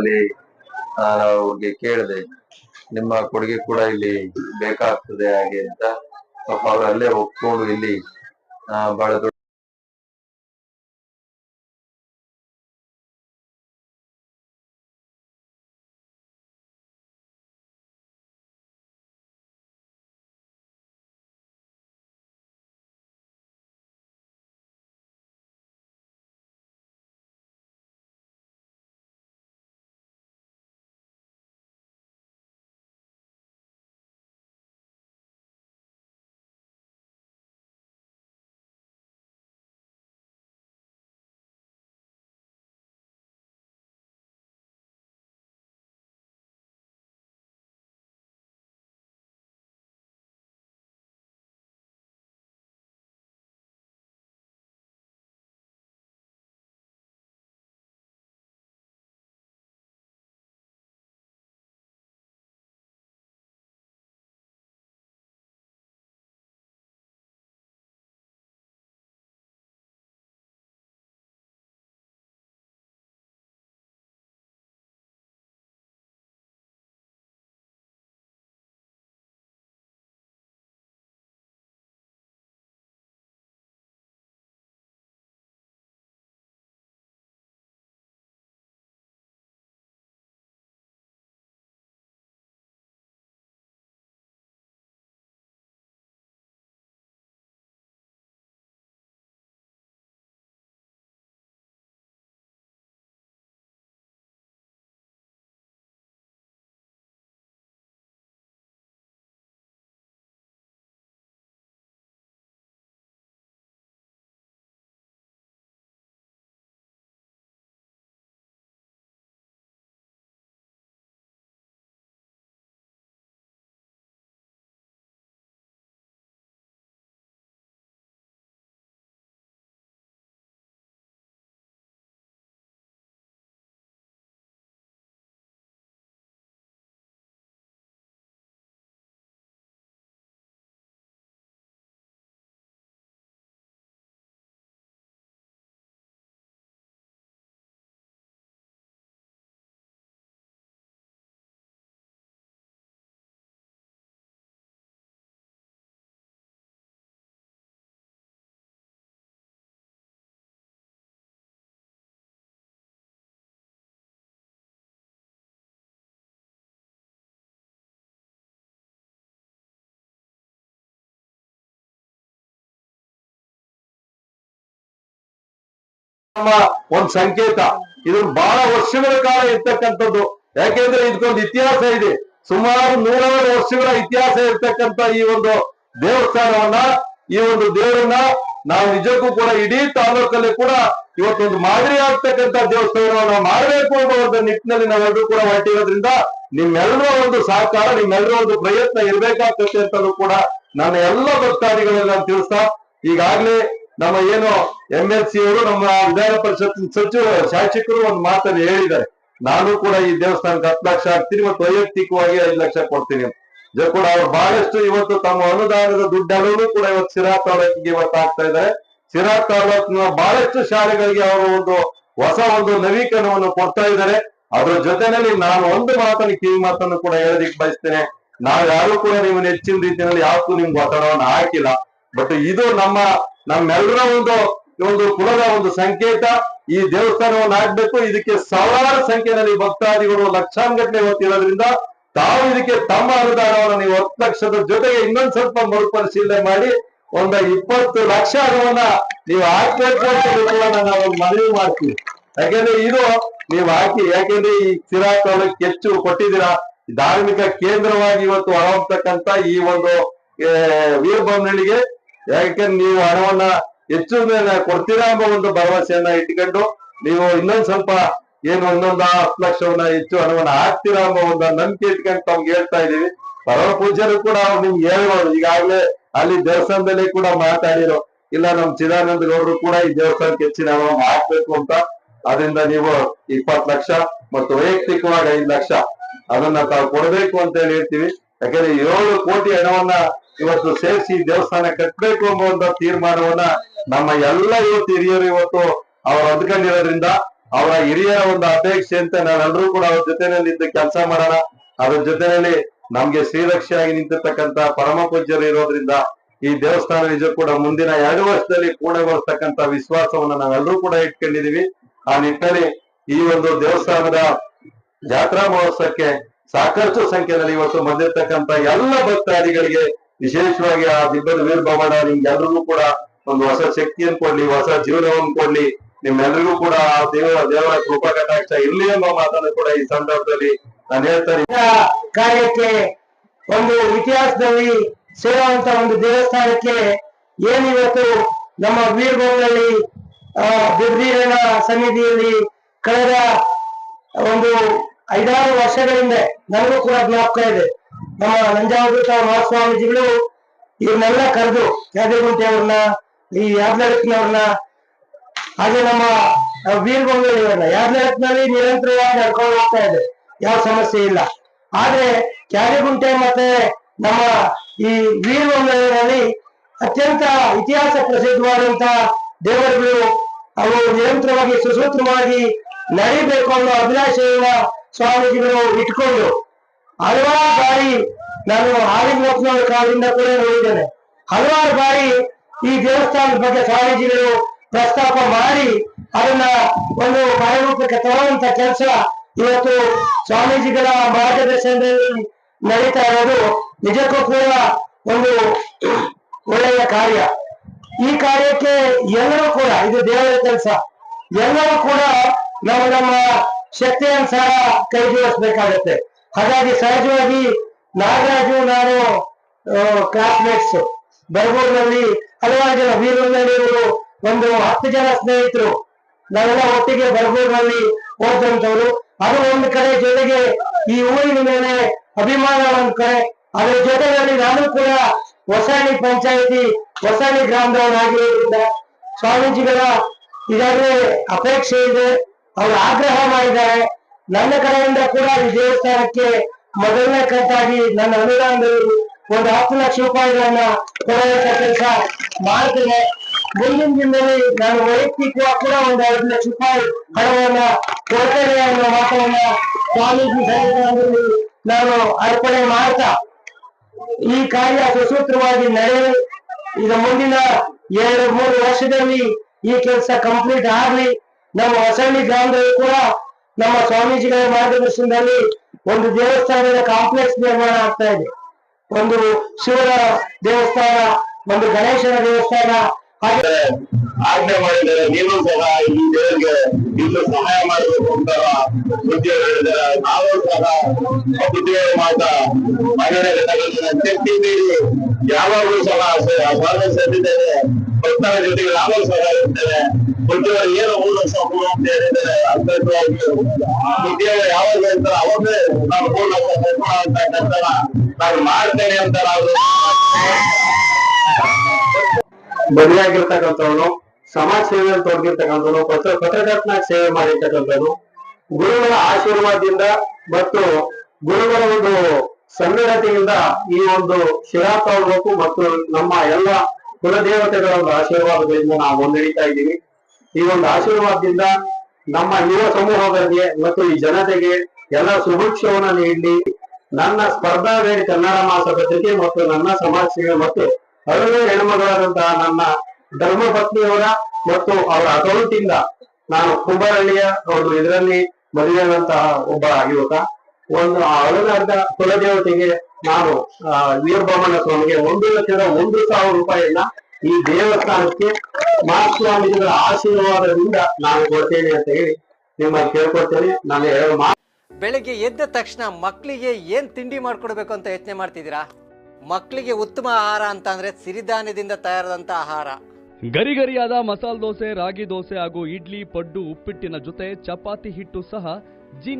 ಸಂದರ್ಭದಲ್ಲಿ ನಾನು ಅವ್ರಿಗೆ ಕೇಳಿದೆ, ನಿಮ್ಮ ಕೊಡುಗೆ ಕೂಡ ಇಲ್ಲಿ ಬೇಕಾಗ್ತದೆ ಹಾಗೆ ಅಂತ. ಪಾಪ ಅಲ್ಲೇ ಒಪ್ಕೊಂಡು ಇಲ್ಲಿ ಬಹಳ ನಮ್ಮ ಒಂದ್ ಸಂಕೇತ. ಇದು ಬಹಳ ವರ್ಷಗಳ ಕಾಲ ಇರ್ತಕ್ಕಂಥದ್ದು. ಯಾಕೆಂದ್ರೆ ಇದಕ್ಕೊಂದು ಇತಿಹಾಸ ಇದೆ. ಸುಮಾರು ನೂರಾರು ವರ್ಷಗಳ ಇತಿಹಾಸ ಇರ್ತಕ್ಕಂಥ ಈ ಒಂದು ದೇವಸ್ಥಾನವನ್ನ, ಈ ಒಂದು ದೇವರನ್ನ ನಾವು ನಿಜಕ್ಕೂ ಕೂಡ ಇಡೀ ತಾಲೂಕಲ್ಲಿ ಕೂಡ ಇವತ್ತೊಂದು ಮಾದರಿ ಆಗ್ತಕ್ಕಂತ ದೇವಸ್ಥಾನವನ್ನ ಮಾಡಬೇಕು ಅನ್ನೋ ಒಂದು ನಿಟ್ಟಿನಲ್ಲಿ ನಾವೆಲ್ಲರೂ ಕೂಡ ಹೊರಟಿರೋದ್ರಿಂದ ನಿಮ್ಮೆಲ್ಲರ ಒಂದು ಸಹಕಾರ, ನಿಮ್ಮೆಲ್ಲರ ಒಂದು ಪ್ರಯತ್ನ ಇರ್ಬೇಕಾಗ್ತದೆ ಅಂತಲೂ ಕೂಡ ನನ್ನ ಎಲ್ಲ ಭಕ್ತಾದಿಗಳೆಲ್ಲ ತಿಳಿಸ್ತಾ, ಈಗಾಗ್ಲೇ ನಮ್ಮ ಏನು ಎಂ ಎಲ್ ಸಿ ಅವರು ನಮ್ಮ ವಿಧಾನ ಪರಿಷತ್ ಸಚಿವರು, ಶಾಸಕರು ಒಂದು ಮಾತನ್ನು ಹೇಳಿದ್ದಾರೆ. ನಾನು ಕೂಡ ಈ ದೇವಸ್ಥಾನಕ್ಕೆ ಹತ್ತು ಲಕ್ಷ ಹಾಕ್ತೀನಿ ಮತ್ತು ವೈಯಕ್ತಿಕವಾಗಿ ಐದು ಲಕ್ಷ ಕೊಡ್ತೀನಿ. ಜೊ ಕೂಡ ಅವ್ರು ಬಹಳಷ್ಟು ಇವತ್ತು ತಮ್ಮ ಅನುದಾನದ ದುಡ್ಡೆಲ್ಲವೂ ಕೂಡ ಇವತ್ತು ಸಿರಾ ತಾಲೂಕಿಗೆ ಇವತ್ತು ಆಗ್ತಾ ಇದ್ದಾರೆ. ಸಿರಾ ತಾಲೂಕಿನ ಬಹಳಷ್ಟು ಶಾಲೆಗಳಿಗೆ ಅವರು ಒಂದು ಹೊಸ ಒಂದು ನವೀಕರಣವನ್ನು ಕೊಡ್ತಾ ಇದ್ದಾರೆ. ಅದರ ಜೊತೆನಲ್ಲಿ ನಾನು ಒಂದು ಮಾತನ್ನು, ಕಿವಿ ಮಾತನ್ನು ಕೂಡ ಹೇಳೋದಿಕ್ ಬಯಸ್ತೇನೆ. ನಾವು ಯಾರು ಕೂಡ ನೀವು ಹೆಚ್ಚಿನ ರೀತಿಯಲ್ಲಿ ಯಾವತ್ತೂ ನಿಮ್ಗೆ ಒತ್ತಡವನ್ನು ಹಾಕಿಲ್ಲ. ಬಟ್ ಇದು ನಮ್ಮ ನಮ್ಮೆಲ್ಲರ ಒಂದು ಒಂದು ಕುಲದ ಒಂದು ಸಂಕೇತ. ಈ ದೇವಸ್ಥಾನವನ್ನು ಆಗ್ಬೇಕು ಇದಕ್ಕೆ ಸಾವಿರಾರು ಸಂಖ್ಯೆಯಲ್ಲಿ ಭಕ್ತಾದಿಗಳು ಲಕ್ಷಾಂಗಟ್ಲೆ ಹೊತ್ತಿರೋದ್ರಿಂದ ತಾವು ಇದಕ್ಕೆ ತಮ್ಮ ಅನುದಾನವನ್ನು ನೀವು ಹತ್ತು ಲಕ್ಷದ ಜೊತೆಗೆ ಇನ್ನೊಂದು ಸ್ವಲ್ಪ ಮರುಪರಿಶೀಲನೆ ಮಾಡಿ ಒಂದ ಇಪ್ಪತ್ತು ಲಕ್ಷ ಹಣವನ್ನ ನೀವು ಹಾಕ್ಬೇಕು ಒಂದು ಮನವಿ ಮಾಡ್ತೀವಿ. ಯಾಕೆಂದ್ರೆ ಇದು ನೀವು ಹಾಕಿ ಯಾಕೆಂದ್ರೆ ಈ ಸಿರಾ ತಾಲೂಕ್ ಹೆಚ್ಚು ಕೊಟ್ಟಿದ್ದೀರಾ? ಧಾರ್ಮಿಕ ಕೇಂದ್ರವಾಗಿ ಇವತ್ತು ಹೊರಹೊಮ್ಮತಕ್ಕಂತ ಈ ಒಂದು ಆ, ವೀರಭವನಹಳ್ಳಿಗೆ ಯಾಕೆಂದ್ರೆ ನೀವು ಹಣವನ್ನ ಹೆಚ್ಚು ಕೊಡ್ತೀರಾ ಎಂಬ ಒಂದು ಭರವಸೆಯನ್ನ ಇಟ್ಕೊಂಡು ನೀವು ಇನ್ನೊಂದ್ ಸ್ವಲ್ಪ ಏನು ಒಂದೊಂದು ಹತ್ತು ಲಕ್ಷವನ್ನ ಹೆಚ್ಚು ಹಣವನ್ನ ಹಾಕ್ತೀರಾ ಎಂಬ ಒಂದು ನಂಬಿಕೆ ಇಟ್ಕೊಂಡು ತಮ್ಗೆ ಹೇಳ್ತಾ ಇದೀವಿ ಪರಮ ಪೂಜ್ಯರು ಕೂಡ ಅವ್ರು ನಿಮ್ಗೆ ಹೇಳ್ಬೋದು. ಈಗಾಗಲೇ ಅಲ್ಲಿ ದೇವಸ್ಥಾನದಲ್ಲಿ ಕೂಡ ಮಾತಾಡಿರೋ ಇಲ್ಲ, ನಮ್ ಚಿದಾನಂದ ಗೌಡರು ಕೂಡ ಈ ದೇವಸ್ಥಾನಕ್ಕೆ ಹೆಚ್ಚಿನ ಹಣವನ್ನು ಹಾಕ್ಬೇಕು ಅಂತ. ಅದರಿಂದ ನೀವು ಇಪ್ಪತ್ತು ಲಕ್ಷ ಮತ್ತು ವೈಯಕ್ತಿಕವಾಗಿ ಐದು ಲಕ್ಷ ಅದನ್ನ ತಾವು ಕೊಡಬೇಕು ಅಂತ ಹೇಳಿ ಹೇಳ್ತೀವಿ. ಯಾಕಂದ್ರೆ ಏಳು ಕೋಟಿ ಹಣವನ್ನ ಇವತ್ತು ಸೇರಿಸಿ ದೇವಸ್ಥಾನ ಕಟ್ಟಬೇಕು ಅನ್ನುವಂತ ತೀರ್ಮಾನವನ್ನ ನಮ್ಮ ಎಲ್ಲ ಇವತ್ತು ಹಿರಿಯರು ಇವತ್ತು ಅವ್ರು ಅಂದ್ಕೊಂಡಿರೋದ್ರಿಂದ ಅವರ ಹಿರಿಯರ ಒಂದು ಅಪೇಕ್ಷೆ ಅಂತ ನಾವೆಲ್ಲರೂ ಕೂಡ ಅವ್ರ ಜೊತೆನಲ್ಲಿ ಇದ್ದು ಕೆಲಸ ಮಾಡೋಣ. ಅದ್ರ ಜೊತೆಯಲ್ಲಿ ನಮ್ಗೆ ಶ್ರೀರಕ್ಷೆಯಾಗಿ ನಿಂತಿರ್ತಕ್ಕಂತ ಪರಮ ಪೂಜ್ಯರು ಇರೋದ್ರಿಂದ ಈ ದೇವಸ್ಥಾನ ನಿಜ ಕೂಡ ಮುಂದಿನ ಎರಡು ವರ್ಷದಲ್ಲಿ ಪೂರ್ಣಗೊಳಿಸ್ತಕ್ಕಂತ ವಿಶ್ವಾಸವನ್ನ ನಾವೆಲ್ಲರೂ ಕೂಡ ಇಟ್ಕೊಂಡಿದೀವಿ. ಆ ನಿಟ್ಟಿನಲ್ಲಿ ಈ ಒಂದು ದೇವಸ್ಥಾನದ ಜಾತ್ರಾ ಮಹೋತ್ಸವಕ್ಕೆ ಸಾಕಷ್ಟು ಸಂಖ್ಯೆಯಲ್ಲಿ ಇವತ್ತು ಬಂದಿರತಕ್ಕಂತ ಎಲ್ಲ ಭಕ್ತಾದಿಗಳಿಗೆ ವಿಶೇಷವಾಗಿ ಆ ದಿಬ್ಬದ ವೀರ ನಿಮ್ಗೆ ನಿಮ್ಗೆಲ್ರಿಗೂ ಕೂಡ ಒಂದು ಹೊಸ ಶಕ್ತಿಯನ್ನು ಕೊಡ್ಲಿ, ಹೊಸ ಜೀವನವನ್ನು ಕೊಡ್ಲಿ. ನಿಮ್ಮೆಲ್ಲರಿಗೂ ಕೂಡ ಆ ದೇವರ ದೇವರ ಕೃಪಾ ಕಟಾಕ್ಷ ಇರ್ಲಿ ಎಂಬ ಮಾತನ್ನು ಕೂಡ ಈ ಸಂದರ್ಭದಲ್ಲಿ ನಾನು ಹೇಳ್ತೇನೆ ಕಾರ್ಯಕ್ಕೆ ಒಂದು ಇತಿಹಾಸದಲ್ಲಿ ಸೇರುವಂತ ಒಂದು ದೇವಸ್ಥಾನಕ್ಕೆ ಏನಿವತ್ತು ನಮ್ಮ ವೀರಭವನಹಳ್ಳಿ ಬಿರ್ದೀರನ ಸನ್ನಿಧಿಯಲ್ಲಿ ಕಳೆದ ಒಂದು ಐದಾರು ವರ್ಷಗಳಿಂದ ನನಗೂ ಕೂಡ ಜ್ಞಾಪಕ ಇದೆ. ನಮ್ಮ ನಂಜಾವೃತ ಮಹಾಸ್ವಾಮೀಜಿಗಳು ಇವ್ರನ್ನೆಲ್ಲ ಕರೆದು ಯಾದಗುಂಟೆ ಅವ್ರನ್ನ ಈ ಯಾದಲಕ್ಕಿನವ್ರನ್ನ ಹಾಗೆ ನಮ್ಮ ವೀರಭಂಗಳಿವನ್ನ ಯಾದಲಕ್ನಲ್ಲಿ ನಿರಂತರವಾಗಿ ನಡ್ಕೊಂಡು ಹೋಗ್ತಾ ಇದೆ. ಯಾವ ಸಮಸ್ಯೆ ಇಲ್ಲ. ಆದ್ರೆ ಕ್ಯಾರಿಗುಂಟೆ ಮತ್ತೆ ನಮ್ಮ ಈ ವೀರಭಂಗಳಿನಲ್ಲಿ ಅತ್ಯಂತ ಇತಿಹಾಸ ಪ್ರಸಿದ್ಧವಾದಂತಹ ದೇವರುಗಳು ಅವು ನಿರಂತರವಾಗಿ ಸುಸೂತ್ರವಾಗಿ ನಡಿಬೇಕು ಅನ್ನೋ ಅಭಿಲಾಷೆಯನ್ನ ಸ್ವಾಮೀಜಿಗಳು ಇಟ್ಕೊಂಡು ಹಲವಾರು ಬಾರಿ ನಾನು ಆದಿಮೋತ್ಸವ ಕಾಲದಿಂದ ಕೂಡ ನೋಡಿದ್ದೇನೆ. ಹಲವಾರು ಬಾರಿ ಈ ದೇವಸ್ಥಾನದ ಬಗ್ಗೆ ಸ್ವಾಮೀಜಿಗಳು ಪ್ರಸ್ತಾಪ ಮಾಡಿ ಅದನ್ನ ಒಂದು ಕಾರ್ಯರೂಪಕ್ಕೆ ತರುವಂತ ಕೆಲಸ ಇವತ್ತು ಸ್ವಾಮೀಜಿಗಳ ಮಾರ್ಗದರ್ಶನದಲ್ಲಿ ನಡೀತಾ ಇರೋದು ನಿಜಕ್ಕೂ ಕೂಡ ಒಂದು ಒಳ್ಳೆಯ ಕಾರ್ಯ. ಈ ಕಾರ್ಯಕ್ಕೆ ಎಲ್ಲರೂ ಕೂಡ, ಇದು ದೇವರ ಕೆಲಸ, ಎಲ್ಲರೂ ಕೂಡ ನಾವು ನಮ್ಮ ಶಕ್ತಿಯನುಸಾರ ಕೈ ಜೋಡಿಸ್ಬೇಕಾಗತ್ತೆ ಹಾಗಾಗಿ ಸಹಜವಾಗಿ ನಾಗರಾಜು, ನಾನು ಕ್ಲಾಸ್ಮೇಟ್ಸ್ ಬೆಳಗೂರಿನಲ್ಲಿ ಹಲವಾರು ಜನ ವೀರನಹಳ್ಳಿಯವರು ಒಂದು ಹತ್ತು ಜನ ಸ್ನೇಹಿತರು ನಾವೆಲ್ಲ ಒಟ್ಟಿಗೆ ಬೆಳಗೂರಿನಲ್ಲಿ ಓದಂತವ್ರು ಅದು ಒಂದು ಕಡೆ ಜೊತೆಗೆ ಈ ಊರಿನ ಮೇಲೆ ಅಭಿಮಾನ ಒಂದ್ ಕಡೆ. ಅದರ ಜೊತೆಯಲ್ಲಿ ನಾನು ಕೂಡ ಹೊಸಾಣಿ ಪಂಚಾಯಿತಿ ಹೊಸಾಣಿ ಗ್ರಾಮದವನಾಗಿರೋದ್ರಿಂದ ಸ್ವಾಮೀಜಿಗಳ ಇದಾದ್ರೆ ಅಪೇಕ್ಷೆ ಇದೆ. ಅವರು ಆಗ್ರಹ ಮಾಡಿದ್ದಾರೆ. ನನ್ನ ಕಡೆಯಿಂದ ಕೂಡ ಈ ದೇವಸ್ಥಾನಕ್ಕೆ ಮೊದಲನೇ ಕಂತಾಗಿ ನನ್ನ ಅನುದಾನದಲ್ಲಿ ಒಂದು ಹತ್ತು ಲಕ್ಷ ರೂಪಾಯಿಗಳನ್ನ ಕೊಡುವಂತ ಕೆಲಸ ಮಾಡ್ತೇನೆ. ಮುಂದಿನ ದಿನದಲ್ಲಿ ನಾನು ವೈಯಕ್ತಿಕವಾಗಿ ಕೂಡ ಒಂದು ಐದು ಲಕ್ಷ ರೂಪಾಯಿ ಹಣವನ್ನ ಕೊಡ್ತೇನೆ ಅನ್ನೋ ಮಾತವನ್ನ ಸ್ವಾಮೀಜಿ ಸನ್ನಿಧಾನದಲ್ಲಿ ನಾನು ಅರ್ಪಣೆ ಮಾಡ್ತಾ. ಈ ಕಾರ್ಯ ಸುಸೂತ್ರವಾಗಿ ನಡೆಯಲಿ. ಈಗ ಮುಂದಿನ ಎರಡು, ಮೂರು ವರ್ಷದಲ್ಲಿ ಈ ಕೆಲಸ ಕಂಪ್ಲೀಟ್ ಆಗ್ಲಿ. ನಮ್ಮ ಹೊಸಳ್ಳಿ ಗ್ರಾಮದಲ್ಲಿ ಕೂಡ ನಮ್ಮ ಸ್ವಾಮೀಜಿಗಳ ಮಾರ್ಗದರ್ಶನದಲ್ಲಿ ಒಂದು ದೇವಸ್ಥಾನದ ಕಾಂಪ್ಲೆಕ್ಸ್ ನಿರ್ಮಾಣ ಆಗ್ತಾ ಇದೆ. ಒಂದು ಶಿವನ ದೇವಸ್ಥಾನ, ಒಂದು ಗಣೇಶನ ದೇವಸ್ಥಾನ ಹಾಗೆ ಆಜ್ಞೆ ಮಾಡಿದ್ದಾರೆ ನೀನು ಸಹ ಈ ದೇವರಿಗೆ ಇನ್ನು ಸಹಾಯ ಮಾಡಬೇಕು ಅಂತ ಬುದ್ಧಿಯವರು ಹೇಳಿದ್ದಾರೆ. ನಾವು ಸಹ ಬುದ್ಧಿಯವರು ಮಾಡ್ತಾ ತಗೊಂಡಿನ ಶಕ್ತಿ ಮೀರಿ ಯಾವಾಗಲೂ ಸಹ ಸ್ವಾಗತಿಸಿದ್ದೇನೆ ಭಕ್ತರ ಜೊತೆಗೆ ನಾವು ಸಹ ಇರ್ತೇವೆ. ಬುದ್ಧಿಯವರು ಏನು ಮೂರು ಲಕ್ಷ ಕೊಡು ಅಂತ ಹೇಳಿದ್ದಾರೆ. ಅಂತರವಾಗಿ ಬುದ್ಧಿಯವರು ಯಾವಾಗ ಇರ್ತಾರೆ ಅವರೇ ನಾವು ಮೂರು ಲಕ್ಷ ಅಂತ ಕರ್ತಾರ ನಾನು ಮಾಡ್ತೇನೆ ಅಂತ ನಾವು ಬಲಿಯಾಗಿರ್ತಕ್ಕಂಥವನು, ಸಮಾಜ ಸೇವೆಯಲ್ಲಿ ತೊಡಗಿರ್ತಕ್ಕಂಥವನು, ಪತ್ರ ಪತ್ರಕರ್ತನ ಸೇವೆ ಮಾಡಿರ್ತಕ್ಕಂಥವನು, ಗುರುಗಳ ಆಶೀರ್ವಾದದಿಂದ ಮತ್ತು ಗುರುಗಳ ಒಂದು ಸನ್ನಡತೆಯಿಂದ ಈ ಒಂದು ಹೋಗ್ಬೇಕು ಮತ್ತು ನಮ್ಮ ಎಲ್ಲ ಕುಲದೇವತೆಗಳ ಒಂದು ಆಶೀರ್ವಾದಗಳಿಂದ ನಾವು ಮುನ್ನಡೀತಾ ಇದ್ದೀವಿ. ಈ ಒಂದು ಆಶೀರ್ವಾದದಿಂದ ನಮ್ಮ ಯುವ ಸಮೂಹಗಳಿಗೆ ಮತ್ತು ಈ ಜನತೆಗೆ ಎಲ್ಲ ಸುಭಿಕ್ಷವನ್ನು ನೀಡಲಿ ನನ್ನ ಸ್ಪರ್ಧಾ ವೇಳೆ ಕನ್ನಡ ಮಾಸ ಪತ್ರಿಕೆ ಮತ್ತು ನನ್ನ ಸಮಾಜ ಸೇವೆ ಮತ್ತು ಹಲವೇ ಹೆಣ್ಮಗಳಾದಂತಹ ನನ್ನ ಧರ್ಮಪತ್ನಿಯವರ ಮತ್ತು ಅವರ ಅಕೌಂಟ್ ಇಂದ ನಾನು ಕುಂಬಾರಳ್ಳಿಯ ಒಂದು ಇದರಲ್ಲಿ ಮದುವೆಯಾದಂತಹ ಒಬ್ಬ ಯುವಕ. ಒಂದು ಅವಳನಾದ ಕುಲದೇವತೆಗೆ ನಾನು ಆ, ವೀರಭವನ ಸ್ವಾಮಿಗೆ ಒಂದು ಲಕ್ಷದ ಒಂದು ಸಾವಿರ ರೂಪಾಯಿಯನ್ನ ಈ ದೇವಸ್ಥಾನಕ್ಕೆ ಮಹಾಸ್ವಾಮಿಗಳ ಆಶೀರ್ವಾದದಿಂದ ನಾನು ಕೊಡ್ತೇನೆ ಅಂತ ಹೇಳಿ ನಿಮ್ಮಲ್ಲಿ ಕೇಳ್ಕೊಡ್ತೇನೆ ನಾನು ಹೇಳ ಬೆಳಗ್ಗೆ ಎದ್ದ ತಕ್ಷಣ ಮಕ್ಕಳಿಗೆ ಏನ್ ತಿಂಡಿ ಮಾಡ್ಕೊಡ್ಬೇಕು ಅಂತ ಯೋಚನೆ ಮಾಡ್ತಿದ್ದೀರಾ? ಮಕ್ಕಳಿಗೆ ಉತ್ತಮ ಆಹಾರ ಅಂತ ಅಂದ್ರೆ ಸಿರಿಧಾನ್ಯದಿಂದ ತಯಾರಾದಂಥ ಆಹಾರ. ಗರಿಗರಿಯಾದ ಮಸಾಲೆ ದೋಸೆ, ರಾಗಿ ದೋಸೆ ಹಾಗೂ ಇಡ್ಲಿ, ಪಡ್ಡು, ಉಪ್ಪಿಟ್ಟಿನ ಜೊತೆ ಚಪಾತಿ ಹಿಟ್ಟು ಸಹ ಜೀನಿ